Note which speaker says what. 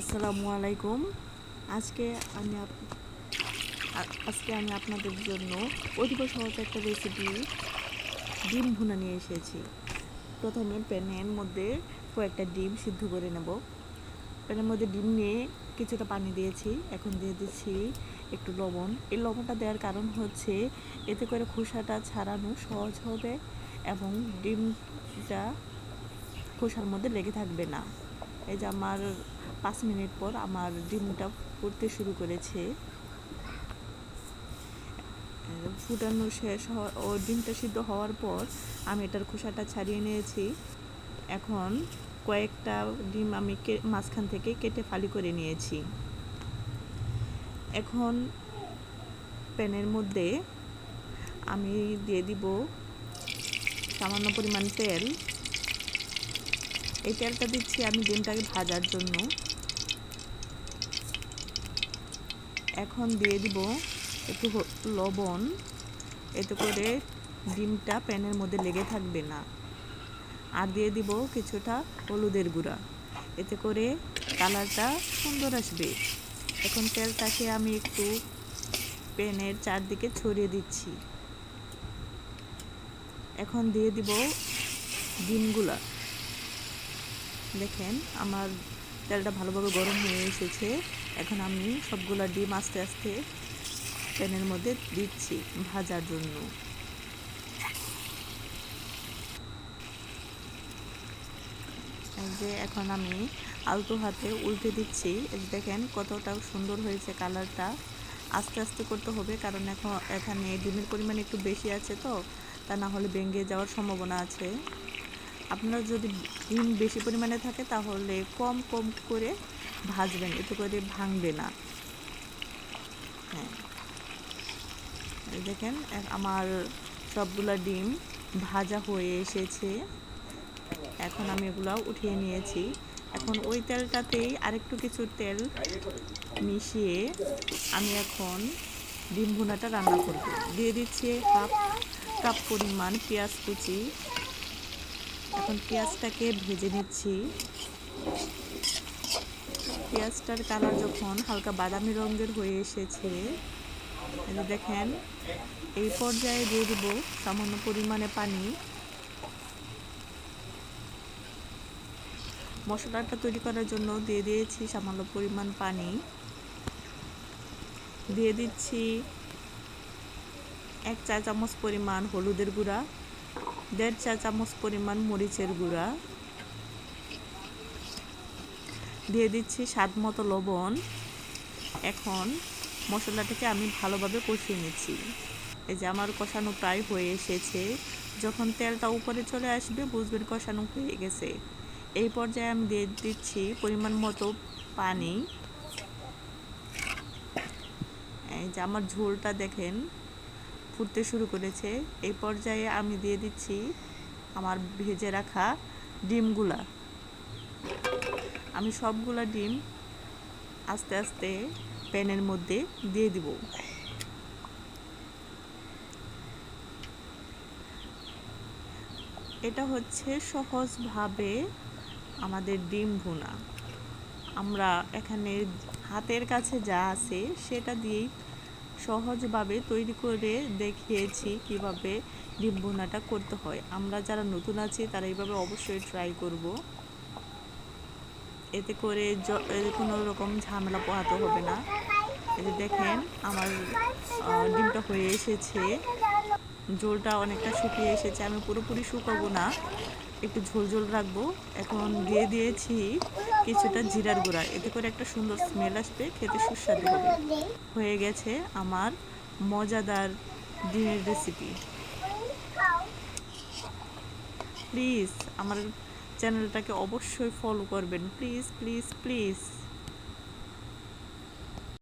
Speaker 1: আসসালামু আলাইকুম। আজকে আমি আজকে আমি আপনাদের জন্য অধিক সহজ একটা রেসিপি ডিম ভুনা নিয়ে এসেছি। প্রথমে প্যানের মধ্যে কয়েকটা ডিম সিদ্ধ করে নেব। প্যানের মধ্যে ডিম নিয়ে কিছুটা পানি দিয়েছি। এখন দিয়ে দিচ্ছি একটু লবণ। এই লবণটা দেওয়ার কারণ হচ্ছে এতে করে খোসাটা ছাড়ানো সহজ হবে এবং ডিমটা খোসার মধ্যে লেগে থাকবে না। এই যে আমার পাঁচ মিনিট পর আমার ডিমটা ফুটতে শুরু করেছে। ফুটানো শেষ হওয়া ও ডিমটা সিদ্ধ হওয়ার পর আমি এটার খোসাটা ছাড়িয়ে নিয়েছি। এখন কয়েকটা ডিম আমি মাঝখান থেকে কেটে ফালি করে নিয়েছি। এখন প্যানের মধ্যে আমি দিয়ে দিব সামান্য পরিমাণ তেল। এই তেলটা দিচ্ছি আমি ডিমটাকে ভাজার জন্য। এখন দিয়ে দিব একটু লবণ। এতে করে ডিমটা প্যানের মধ্যে লেগে থাকবে না। আর দিয়ে দিব কিছুটা হলুদের গুঁড়া। এতে করে কালারটা সুন্দর আসবে। এখন তেলটাকে আমি একটু প্যানের চারদিকে ছড়িয়ে দিচ্ছি। এখন দিয়ে দিব ডিমগুলা। দেখেন, আমার তেলটা ভালোভাবে গরম হয়ে এসেছে। এখন আমি সবগুলা ডিম আস্তে আস্তে প্যানের মধ্যে দিচ্ছি ভাজার জন্য। যে এখন আমি আলতো হাতে উল্টে দিচ্ছি। দেখেন কতটা সুন্দর হয়েছে কালারটা। আস্তে আস্তে করতে হবে, কারণ এখন এখানে ডিমের পরিমাণ একটু বেশি আছে তো, তা না হলে ভেঙে যাওয়ার সম্ভাবনা আছে। আপনার যদি ডিম বেশি পরিমাণে থাকে, তাহলে কম কম করে ভাজবেন। এতে করে ভাঙবে না। হ্যাঁ। দেখেন আমার সবগুলা ডিম ভাজা হয়ে এসেছে। এখন আমি এগুলো উঠিয়ে নিয়েছি। এখন ওই তেলটাতেই আরেকটু কিছু তেল মিশিয়ে আমি এখন ডিম ভুনাটা রান্না করব। দিয়ে দিচ্ছি হাফ কাপ পরিমাণ পেঁয়াজ কুচি। এখন পেঁয়াজটাকে ভেজে নিচ্ছি। পেঁয়াজটার কালার যখন হালকা বাদামি রঙের হয়ে এসেছে দেখেন, এই পর্যায়ে দিয়ে দিব সামান্য পরিমাণে পানি। মশলাটা তৈরি করার জন্য দিয়ে দিয়েছি সামান্য পরিমাণ পানি। দিয়ে দিচ্ছি এক চা চামচ পরিমাণ হলুদের গুঁড়া। দেড় চা চামচ পরিমাণ মরিচের গুঁড়া। দিয়ে দিচ্ছি স্বাদ মতো লবণ। এখন মশলাটাকে আমি ভালোভাবে কষিয়ে নিচ্ছি। এই যে আমার কষানো প্রায় হয়ে এসেছে। যখন তেলটা উপরে চলে আসবে, বুঝবেন কষানো হয়ে গেছে। এই পর্যায়ে আমি দিয়ে দিচ্ছি পরিমাণ মতো পানি। এই যে আমার ঝোলটা দেখেন। ফুটতে শুরু করেছে। এই পর্যায়ে আমি দিয়ে দিচ্ছি আমার ভেজে রাখা ডিমগুলা। আমি সবগুলা ডিম আস্তে আস্তে প্যানের মধ্যে দিয়ে দিব। এটা হচ্ছে সহজভাবে আমাদের ডিম ভুনা। আমরা এখানে হাতের কাছে যা আছে সেটা দিয়েই সহজভাবে তৈরি করে দেখিয়েছি কীভাবে ডিম ভুনাটা করতে হয়। আমরা যারা নতুন আছি, তারা এইভাবে অবশ্যই ট্রাই করব। এতে করে কোনো রকম ঝামেলা পোহাতে হবে না। এই দেখেন, আমার ডিমটা হয়ে এসেছে। ঝোলটা অনেকটা শুকিয়ে এসেছে। আমি পুরোপুরি শুকাবো না। একটু ঝোল ঝোল রাখব। এখন দিয়ে দিয়েছি কিছুটা জিরার গুঁড়া। এতে করে একটা সুন্দর স্মেল আসবে, খেতে সুস্বাদু হবে। হয়ে গেছে আমার মজাদার ডিমের রেসিপি প্লিজ আমার চ্যানেলটাকে অবশ্যই ফলো করবেন। Please please please